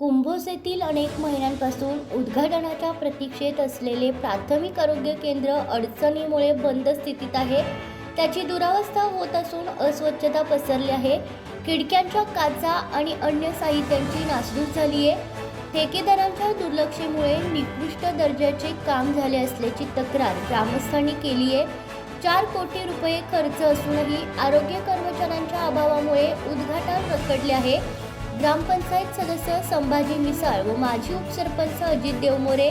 येथील अनेक महिन्यांपासून उद्घाटनाच्या प्रतीक्षेत असलेले प्राथमिक आरोग्य केंद्र अडचणीमुळे बंद स्थितीत आहे. त्याची दुरावस्था होत असून अस्वच्छता पसरली आहे. खिडक्यांच्या काचा आणि अन्य साहित्यांची नासधूस झाली आहे ठेकेदारांच्या दुर्लक्षेमुळे निकृष्ट दर्जाचे काम झाले असल्याची तक्रार ग्रामस्थांनी केली आहे चार कोटी रुपये खर्च असूनही आरोग्य कर्मचाऱ्यांच्या अभावामुळे उद्घाटन रखडले आहे. ग्रामपंचायत सदस्य संभाजी मिसाळ व माजी उपसरपंच अजित देवमोरे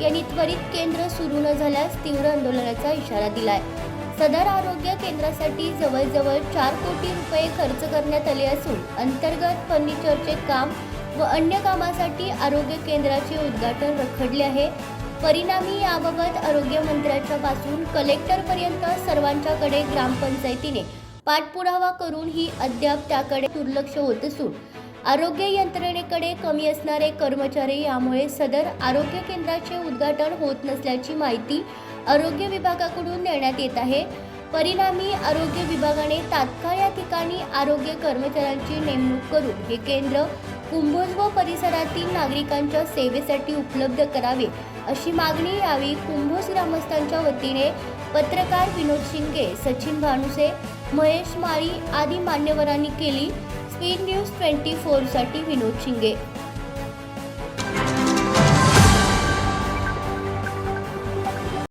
यांनी त्वरित केंद्र सुरू न झाल्यास तीव्र आंदोलनाचा इशारा दिलाय. सदर आरोग्य केंद्रासाठी जवळजवळ चार कोटी रुपये खर्च करण्यात आले असून अंतर्गत फर्निचरचे काम व अन्य कामासाठी आरोग्य केंद्राचे उद्घाटन रखडले आहे. परिणामी याबाबत आरोग्यमंत्र्याच्या पासून कलेक्टरपर्यंत सर्वांच्याकडे ग्रामपंचायतीने पाठपुरावा करून ही अद्याप त्याकडे दुर्लक्ष होत असून आरोग्य यंत्रणेकडे कमी असणारे कर्मचारी यामुळे सदर आरोग्य केंद्राचे उद्घाटन होत नसल्याची माहिती आरोग्य विभागाकडून देण्यात येत आहे. परिणामी आरोग्य विभागाने तात्काळ या ठिकाणी आरोग्य कर्मचाऱ्यांची नेमणूक करून हे केंद्र कुंभोज व परिसरातील नागरिकांच्या सेवेसाठी उपलब्ध करावे अशी मागणी यावेळी कुंभोज ग्रामस्थांच्या वतीने पत्रकार विनोद शिंगे सचिन भानुसे महेश माळी आदी मान्यवरांनी केली. स्पीड न्यूज ट्वेंटी फोरसाठी विनोद शिंगे.